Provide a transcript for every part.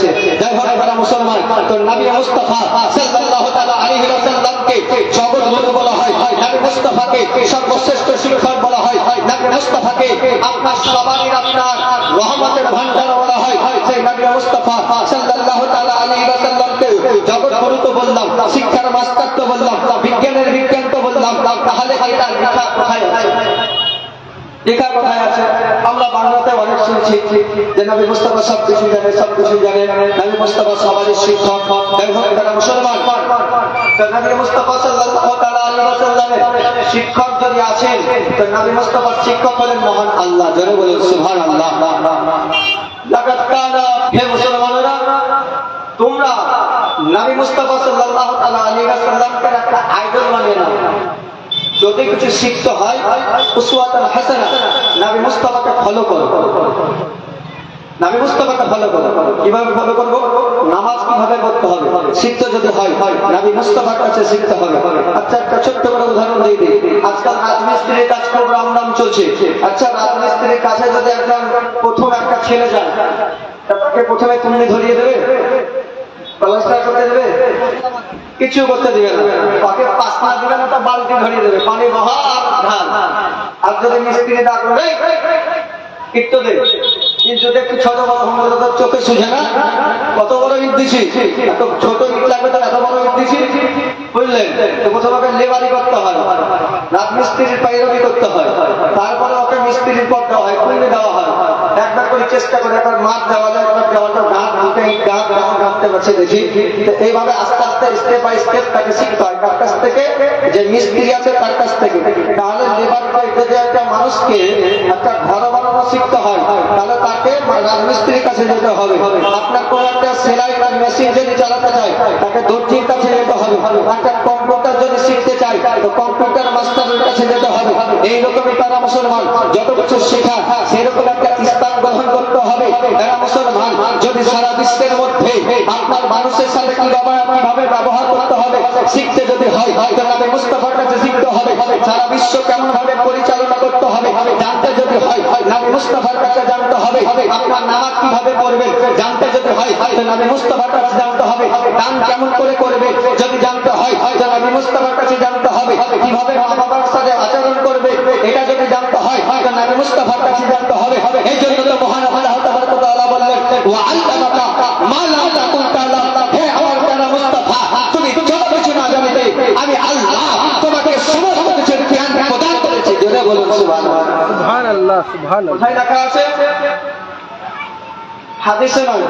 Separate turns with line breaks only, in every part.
যাচ্ছে। তারা মুসলমান তো নবী সাল্লাল্লাহু তাআলা আলাইহি ওয়াসাল্লামকে জগৎ বলা হয় নবী সর্বশ্রেষ্ঠ শিক্ষক বলা হয় নবী আপনার রহমতের ভান্ডার বলা হয় সেই নবী মুস্তাফা সাল্লাল্লাহু তাআলা আলাইহি ওয়াসাল্লামকে জগৎ গুরু তো বললাম, শিক্ষার মাস্টার তো বললাম, বিজ্ঞানের বিজ্ঞান তো বললাম, তাহলে এটা লেখা কোথায় আছে লেখা কোথায় আছে। আমরা বাংলাতে অনেক শুনছি যে নবী মুস্তাফা সব কিছু জানে সব কিছু জানে। নবী মুস্তাফা সবারই শিক্ষক তারা মুসলমান। নবী মুস্তাফা সাল্লাল্লাহু আলাইহি ওয়াসাল্লামের শিক্ষক যদি আছেন, তো নবী মুস্তাফার শিক্ষক হলেন মহান আল্লাহ। জোরে বলুন, সুবহানাল্লাহ। লাকাদ কানা, হে মুসলমানেরা, তোমরা নবী মুস্তাফা সাল্লাল্লাহু আলাইহি একটা আইডল বানিয়ে নাও। যদি কিছু শিখতে হয় হাসানা, নবী মুস্তাফাকে ফলো করো। নবী মুস্তাফাকে ফলো করো। কীভাবে ফলো করব? নামাজ কীভাবে পড়তে হবে? শিখতে যদি হয়, নবী মুস্তাফার কাছে শিখতে হবে। আচ্ছা একটা ছোট্ট করে উদাহরণ দিয়ে দিই। আজকাল রাজমিস্ত্রির কাজ খুব রামনাম চলছে। আচ্ছা রাজমিস্ত্রির কাছে যদি একজন প্রথম একটা ছেলে যায় তাকে প্রথমে তুমি ধরিয়ে দেবে? করতে দেবে? কিছু করতে তাকে না। তো বালতি ধরিয়ে দেবে। পানি বহা আর ধান। আর যদি মিস্ত্রি চোখে সুঝে না। কত বড় ইট ছোট ইট লাগবে তো এত বড় ইট বুঝলেন? তো ওকে লেবারি করতে হয়। রাজমিস্ত্রির পাইরবি করতে হয়। তারপরে ওকে মিস্ত্রির পর দেওয়া হয় কুইনে দেওয়া হয়। একবার করে চেষ্টা করে, একবার মাছ দেওয়া যায়, একবার দেওয়াটা গাছ দুটো ইট গাছ কেমন রাখতে পারছে তো এইভাবে আস্তে আস্তে স্টেপ বাই স্টেপ তাকে শিখতে হয়। তার কাছ থেকে যে মিস্ত্রি আছে, তার কাছ থেকে। তাহলে লেবার যদি একটা মানুষকে একটা ঘর বানানো শিখতে হয়, তাহলে তাকে রাজমিস্ত্রির কাছে যেতে হবে। আপনার কোনো একটা সেলাই বা মেশিন যদি চালাতে চায়, তাকে দর্জির কাছে যেতে হবে। একটা কম্পিউটার যদি শিখতে চায়, তো কম্পিউটার মাস্টারের কাছে যেতে হবে। এইরকমই তারা মুসলমান, যত কিছু শেখা সেরকম একটা স্থান গ্রহণ করতে হবে। তারা মুসলমান, যদি সারা বিশ্বের মধ্যে আপনার মানুষের সাথে কীভাবে কীভাবে ব্যবহার করতে হবে, শিখতে যদি হয় তো নবী মুস্তাফার কাছে শিখতে হবে, সারা বিশ্ব কেমন ভাবে পরিচালনা করতে হবে, জানতে যদি হয় নবী মুস্তাফার কাছে জানতে হবে, আপনার নামাজ কীভাবে পড়বে জানতে যদি হয় নবী মুস্তাফার কাছে জানতে হবে, দান কেমন করে করবে, যদি জানতে হয় নবী মুস্তাফার কাছে জানতে হবে, কীভাবে মা বাবার সাথে আচরণ সুবহানাল্লাহ
সুবহান আল্লাহ সুবহান
কোথায় লেখা আছে? হাদিসে নয়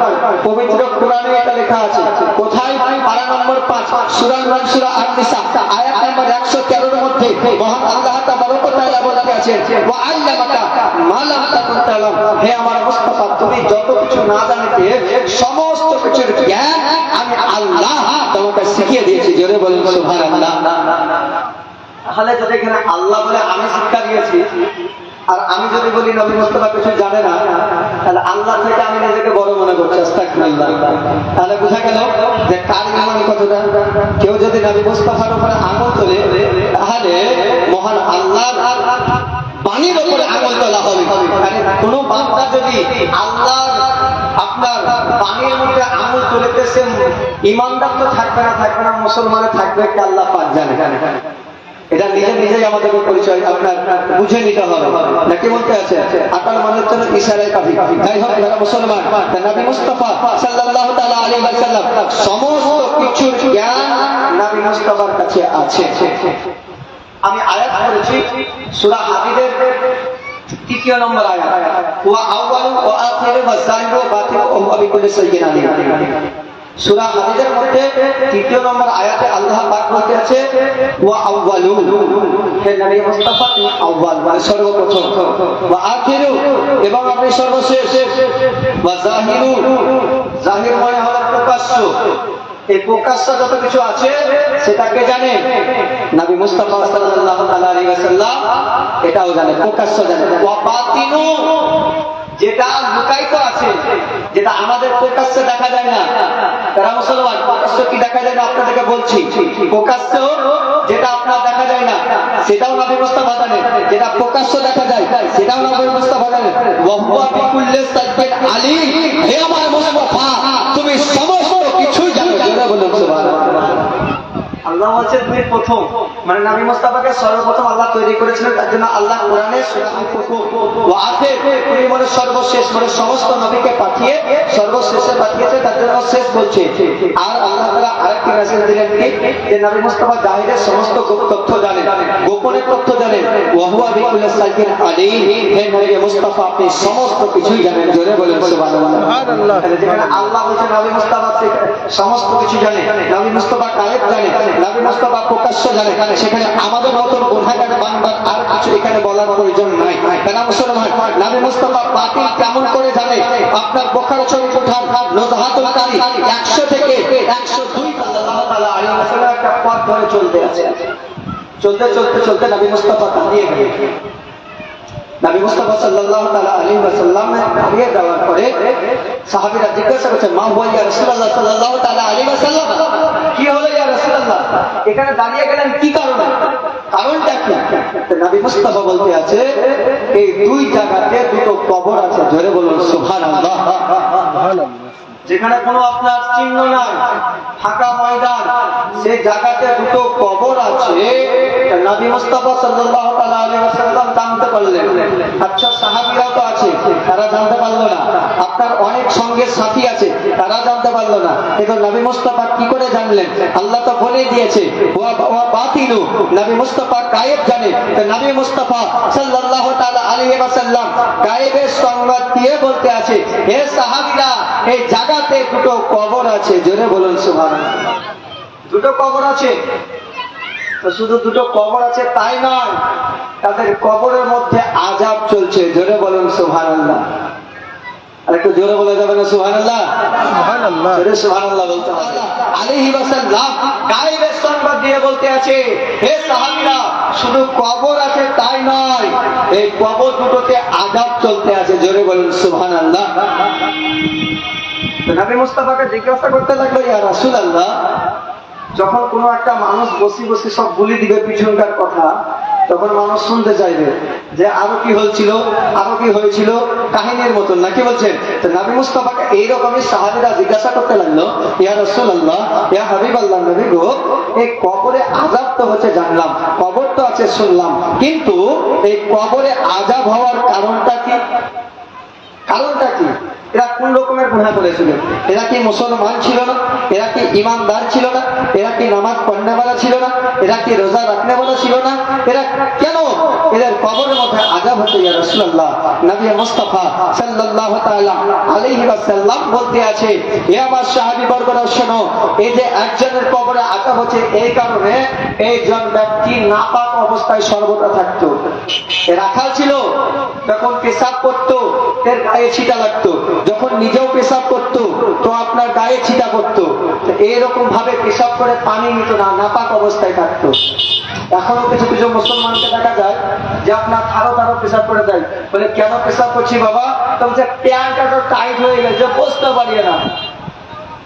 পবিত্র কোরআনে এটা লেখা আছে। কোথায়? পারা নম্বর পাঁচ সুরান নাম সুরা আন-নিসা। আয়াত নম্বর 113 এর মধ্যে মহান আল্লাহ তাবারক তাআলা বলে গেছেন ওয়া আল্লামাকা মা লাম তাকুন তাআলাম। হে আমার মুস্তাফা তুমি যত কিছু না জানতে সমস্ত কিছুর জ্ঞান আমি আল্লাহ তোমাকে শিখিয়ে দিয়েছি। জোরে বলুন সুবহানাল্লাহ। তাহলে যদি এখানে আল্লাহ বলে আমি শিক্ষা দিয়েছি আর আমি যদি বলি নবী মুস্তফা কিছু জানে না, তাহলে আল্লাহ থেকে আমি নিজেকে বড় মনে করছি তাহলে বোঝা গেল যে কার ইমান কতটা? কেউ যদি নবী মুস্তফার উপরে আঙুল তোলে, তাহলে মহান আল্লাহ বাণীর উপরে আঙুল তোলা হবে। মানে কোনো বান্দা যদি আল্লাহ আপনার বাণীর মধ্যে আঙুল তুলেতেছে ইমানদার তো থাকবে না থাকবে না মুসলমানে থাকবে একটা আল্লাহ পাক জানে। এটা নিজে নিজেই আমাদেরকে পরিচয়, আপনার বুঝে নিতে হবে। নাকি বলতে আছে? আকাল মানের জন্য ইশারায় কাফি। যাই হোক, যারা মুসলমান নবী মুস্তাফা সাল্লাল্লাহু তাআলা আলাইহি ওয়াসাল্লাম সমস্ত কিছুর জ্ঞান নবী মুস্তাফার কাছে আছে। আমি আয়াত পড়েছি সূরা হাদিদের তৃতীয় নম্বর আয়াত। ওয়া আউয়ালু ওয়া আখিরু ওয়া যাহিরু ওয়া বাতিনু ওয়া হুয়া বিকুল্লি শাইইন আলিম। মধ্যে তৃতীয় আয়াতে আল্লাহ আছে মানে সর্বপ্রথম। এবং আপনি সর্বশেষ। জাহিরু জাহির মানে এই যত কিছু আছে, সেটাকে জানে। নবী মুস্তাফা এটাও জানে, প্রকাশ্য জানে। যেটা লুকায়িত আছে যেটা আমাদের প্রকাশ্যে দেখা যায় না। তারা মুসলমান প্রকাশ্য কি দেখা যায় না আপনাদেরকে বলছি? প্রকাশ্য যেটা আপনার দেখা যায় না সেটাও না ব্যবস্থা বাজানে যেটা প্রকাশ্য দেখা যায় সেটাও না ব্যবস্থা বাজানে কিছুই আল্লাহ হচ্ছে তুমি প্রথম। মানে নাবি সর্বপ্রথম আল্লাহ তৈরি করেছিলেন তার জন্য আল্লাহ কোরআনে প্রথম মানে সর্বশেষ মানে সমস্ত নবীকে পাঠিয়ে সর্বশেষে পাঠিয়েছে তার জন্য শেষ বলছে। আর আল্লাহ আরেকটি মেসেজ দিলেন কি? যে নবী মুস্তাফা জাহিরের সমস্ত তথ্য জানেন গোপনের তথ্য জানেন। ওয়াহুয়া বিকুল্লি সাইকিন আলীম হে নবী মুস্তাফা আপনি সমস্ত কিছুই জানেন। জোরে বলেন সুবহানাল্লাহ।
সুবহানাল্লাহ।
তাহলে যেখানে আল্লাহ নবী মুস্তাফা সমস্ত কিছু জানে। নবী মুস্তাফা জানে। নবী মুস্তাফা প্রকাশ্য জানে। সেখানে আমাদের মতন গুনাহগার বান্দার আর কিছু এখানে বলার প্রয়োজন নাই। কেন মুসলমান। কেমন করে জানে? আপনার বোখার শরীফ 100 থেকে 102 আল্লাহ তাআলা একটা পথ ধরে চলতে আছে। চলতে চলতে চলতে নবী মুস্তাফা দাঁড়িয়ে নবী মুস্তাফা সাল্লাল্লাহু তাআলা আলাইহি ওয়াসাল্লাম দাঁড়িয়ে পরে সাহাবীরা জিজ্ঞাসা করছে মা হুয়া ইয়া রাসূলুল্লাহ রাসূলুল্লাহ এখানে দাঁড়িয়ে গেলেন কি কারণে? কারণটা কি? নবী মুস্তাফা বলতে আছে, এই দুই জায়গাতে দুটো কবর আছে। ধরে বলুন, সুবহানাল্লাহ।
সুবহানাল্লাহ।
যেখানে কোনো আপনার চিহ্ন নাই, ফাঁকা ময়দান সেই জায়গাতে দুটো কবর আছে নবী মুস্তাফা সাল্লাল্লাহু আলাইহি ওয়াসাল্লাম জানতে পারলেন। আচ্ছা সাহাবীরাও তো আছে, তারা জানতে পারল না। আপনার অনেক সঙ্গে সাথী আছে, তারা জানতে পারল না। কিন্তু নবী মুস্তাফা কি করে জানলেন? আল্লাহ তো বলে দিয়েছে, ওয়া ওয়া বাতিলু। নবী মুস্তাফা গায়েব জানে। তো নবী মুস্তাফা সাল্লাল্লাহু তাআলা আলাইহি ওয়াসাল্লাম গায়েবের সংবাদ দিয়ে বলতে আছে, হে সাহাবীরা, এই জায়গাতে দুটো কবর আছে জোরে বলুন সুবহানাল্লাহ। দুটো কবর আছে? তো শুধু দুটো কবর আছে তাই নয় তাদের কবরের মধ্যে আজাব চলছে জোরে বলুন সুবহানাল্লাহ। আর একটু জোরে বলা যাবে না জোরে বলতে হবে। গায়েবের সংবাদ দিয়ে বলতে আছে হে সাহাবীরা শুধু কবর আছে তাই নয় এই কবর দুটোতে আযাব চলতে আছে জোরে বলুন সুবহানাল্লাহ। তো নবী মুস্তাফাকে জিজ্ঞাসা করতে লাগল, ইয়া রাসূলুল্লাহ, যখন কোনো একটা মানুষ বসি বসি সব বলি দিবে পিছনকার কথা, তখন মানুষ শুনতে চাইবে যে আরও কি হয়েছিল, আরও কি হয়েছিল, কাহিনীর মতন, নাকি বলছেন? তো নবী মুস্তাফাকে এইরকমই সাহাবীরা জিজ্ঞাসা করতে লাগল, ইয়া রসুল আল্লাহ ইয়া হাবিব আল্লাহ নবী গো, এই কবরে আযাব তো হচ্ছে জানলাম, কবর তো আছে শুনলাম, কিন্তু এই কবরে আযাব হওয়ার কারণটা কি? কারণটা কি? এরা কোন রকমের গুণা করেছিল? এরা কি মুসলমান ছিল না? এরা কি ইমানদার ছিল না? এরা কি নামাজ পড়নেওয়ালা ছিল না? এরা কি রোজা রাখনেওয়ালা ছিল না? এরা কেন? এদের কবরের মধ্যে আজাব হতে ইয়া রাসূলুল্লাহ নবী মুস্তাফা সাল্লাল্লাহু তাআলা আলাইহি বলতে আছে হে আমার সাহাবী বর্গরা, শোনো, এই যে একজনের কবরে আজাব হচ্ছে, এই কারণে এইজন ব্যক্তি নাপাক অবস্থায় সর্বদা থাকতো। এ রাখাল ছিল তখন পেশাব করতো, এর গায়ে ছিটা লাগতো। যখন নিজেও পেশাব করতো, তো আপনার গায়ে ছিটা করতো। এইরকম ভাবে পেশাব করে পানি নিত না, নাপাক অবস্থায় থাকতো। এখনও কিছু কিছু মুসলমানকে দেখা যায় যে আপনার থারো থারো পেশাব করে দেয়। বলে, কেন পেশাব করছি বাবা? তো বলছে প্যান্টটা তো টাইট হয়ে গেছে বসতে পারিয়ে না।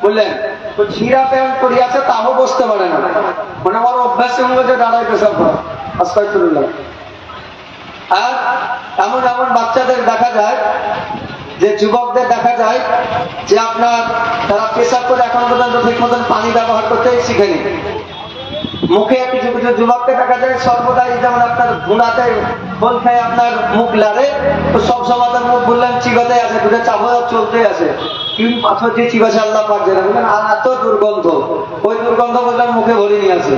বললেন, তো ছিঁড়া প্যান্ট আছে, তাও বসতে পারে না। মানে আমার অভ্যাস হলো যে দাঁড়ায় পেশাব করা, আস্তাগফিরুল্লাহ। আর এমন এমন বাচ্চাদের দেখা যায়, যে যুবকদের দেখা যায়, যে আপনার তারা পেশাব করে এখন পর্যন্ত ঠিক মতন পানি ব্যবহার করতেই শিখেনি। মুখে কিছু কিছু যুবককে দেখা যায় সর্বদাই যেমন আপনার ঘুরাতে বল খায় আপনার মুখ লাড়ে, তো সব সময় তার মুখ বললেন চিবাতে আছে দুটো চাপা চলতে আছে তিন পাথর দিয়ে চিবাছে আল্লাহ পাক যেটা আর এত দুর্গন্ধ। ওই দুর্গন্ধ বললেন, মুখে ভরে নিয়ে আসে।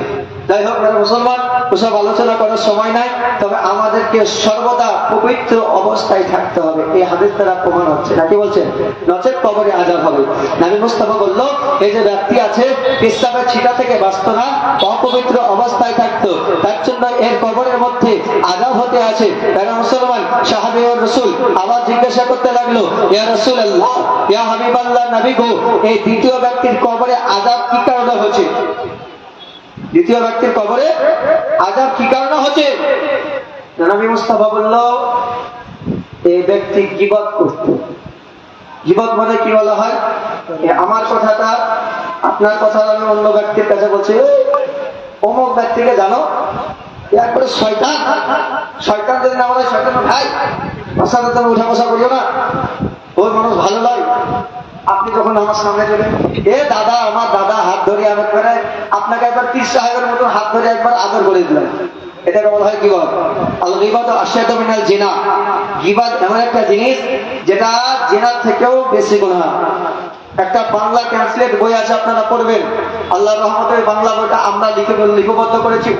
যাই হোক মুসলমান, ওসব আলোচনা করার সময় নাই, তবে আমাদেরকে সর্বদা পবিত্র অবস্থায় থাকতে হবে। এই হাদিস দ্বারা প্রমাণ হচ্ছে। নাকি বলছেন? নচেত কবরে আজাব হবে। নাবি মুস্তাফা বলল, এই যে ব্যক্তি আছে, ইসলামের ছিটা থেকে বাঁচত না, অপবিত্র অবস্থায় থাকতো। তার জন্য এর কবরের মধ্যে আজাব হতে আছে। কারণ মুসলমান? সাহাবি ও রসুল আবার জিজ্ঞাসা করতে লাগল, ইয়া রসুল আল্লাহ ইয়া হাবিব আল্লাহ নবী এই দ্বিতীয় ব্যক্তির কবরে আজাব কি কারণে হচ্ছে দ্বিতীয় ব্যক্তির কবরে আজাব কি কারণে হচ্ছে নবী মুস্তাফা বলল এই ব্যক্তি গিবত করত। গিবত মানে কি বলা হয়? আমার কথাটা, আপনার কথা আমি অন্য ব্যক্তির কাছে বলছি অমুক ব্যক্তিকে জানো একবারে শয়তান। শয়তান যদি না শয়তান ভাই। বাসাতে তুমি উঠা বসা করিও না। ওই মানুষ ভালো নয়। আপনি যখন আমার সামনে চলে, এ দাদা, আমার দাদা হাত আপনাকে একবার একবার সাহেবের মতো হাত ধরে একবার আদর করে গিবাদ এমন একটা জিনিস যেটা জেনার থেকেও বেশি একটা বাংলা বই আছে, আপনারা পড়বেন। আল্লাহর রহমতের বাংলা বইটা আমরা লিখে লিপিবদ্ধ করেছি।